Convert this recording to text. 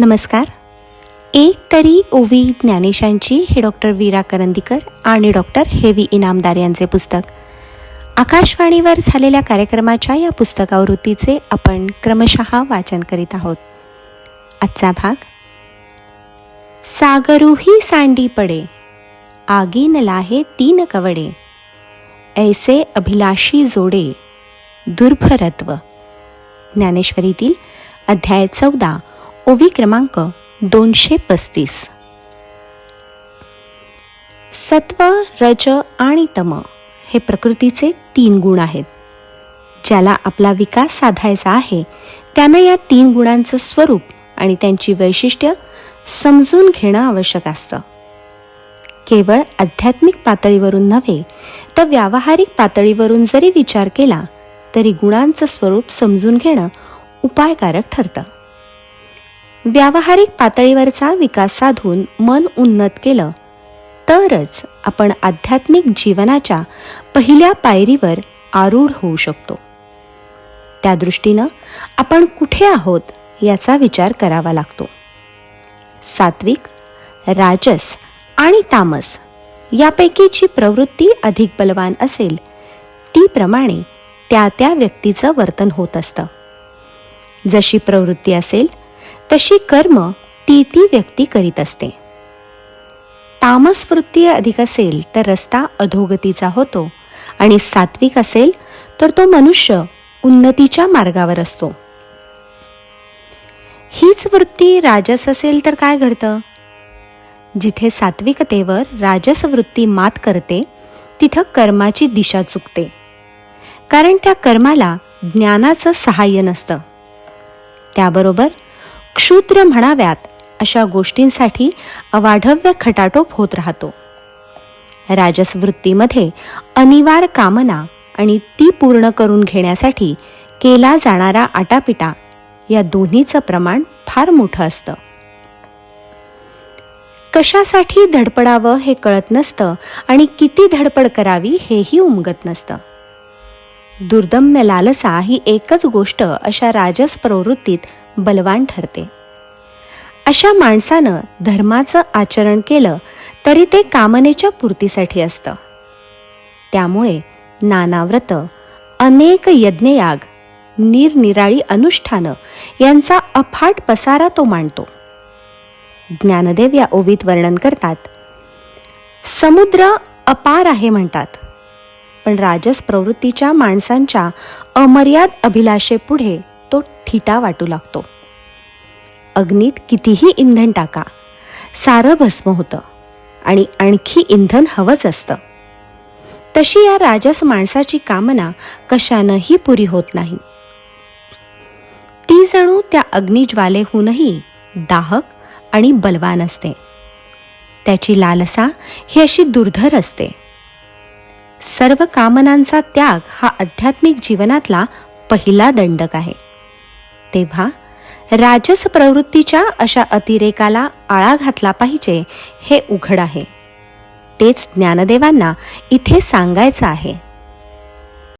नमस्कार. एक तरी ओवी ज्ञानेशांची हे डॉक्टर वीरा करंदीकर आणि डॉक्टर हेवी इनामदार यांचे पुस्तक. आकाशवाणीवर झालेल्या कार्यक्रमाच्या या पुस्तकावृत्तीचे आपण क्रमशः वाचन करीत आहोत. आजचा भाग सागरूही सांडी पडे आगीन लाहे तीन कवडे ऐसे अभिलाषी जोडे दुर्भरत्व. ज्ञानेश्वरीतील अध्याय चौदा ओवी क्रमांक दोनशे पस्तीस. सत्व रज आणि तम हे प्रकृतीचे तीन गुण आहेत. ज्याला आपला विकास साधायचा आहे त्यानं या तीन गुणांचं स्वरूप आणि त्यांची वैशिष्ट्य समजून घेणं आवश्यक असतं. केवळ आध्यात्मिक पातळीवरून नव्हे तर व्यावहारिक पातळीवरून जरी विचार केला तरी गुणांचं स्वरूप समजून घेणं उपायकारक ठरतं. व्यावहारिक पातळीवरचा विकास साधून मन उन्नत केलं. तरच आपण आध्यात्मिक जीवनाच्या पहिल्या पायरीवर आरूढ होऊ शकतो. त्या दृष्टीनं आपण कुठे आहोत याचा विचार करावा लागतो. सात्विक राजस आणि तामस यापैकी जी प्रवृत्ती अधिक बलवान असेल ती प्रमाणे त्या त्या व्यक्तीचं वर्तन होत असतं. जशी प्रवृत्ती असेल तशी कर्म ती ती व्यक्ती करीत असते. तामस वृत्ती अधिक असेल तर रस्ता अधोगतीचा होतो आणि सात्विक असेल तर तो मनुष्य उन्नतीच्या मार्गावर असतो. हीच वृत्ती राजस असेल तर काय घडतं? जिथे सात्विकतेवर राजस वृत्ती मात करते तिथं कर्माची दिशा चुकते. कारण त्या कर्माला ज्ञानाचं सहाय्य नसतं. त्याबरोबर क्षुद्र म्हणाव्यात अशा गोष्टींसाठी अवाढव्य खटाटोप होत राहतो. राजसवृत्तीमध्ये अनिवार अनिवार्य कामना आणि ती पूर्ण करून घेण्यासाठी केला जाणारा आटापिटा या दोन्हीचं प्रमाण फार मोठं असतं. कशासाठी धडपडावं हे कळत नसतं आणि किती धडपड करावी हेही उमगत नसतं. दुर्दम्य लालसा ही एकच गोष्ट अशा राजस प्रवृत्तीत बलवान ठरते. अशा माणसानं धर्माचं आचरण केलं तरी ते कामनेच्या पूर्तीसाठी असतं. त्यामुळे नानाव्रत अनेक यज्ञयाग निरनिराळी अनुष्ठानं यांचा अफाट पसारा तो मांडतो. ज्ञानदेव या ओवीत वर्णन करतात समुद्र अपार आहे म्हणतात. पण राजस प्रवृत्तीच्या माणसांच्या अमर्याद अभिलाषेपुढे तो ठिटा वाटू लागतो. अग्नीत कितीही इंधन टाका सारं भस्म होतं आणि आणखी इंधन हवंच असतं. तशी या राजस माणसाची कामना कशानंही पुरी होत नाही. ती जणू त्या अग्निज्वालेहूनही दाहक आणि बलवान असते. त्याची लालसा ही अशी दुर्धर असते. सर्व कामनांचा त्याग हा आध्यात्मिक जीवनातला पहिला दंडक आहे. तेव्हा राजस प्रवृत्तीच्या अशा अतिरेकाला आळा घातला पाहिजे हे उघड आहे. तेच ज्ञानदेवांना इथे सांगायचं आहे.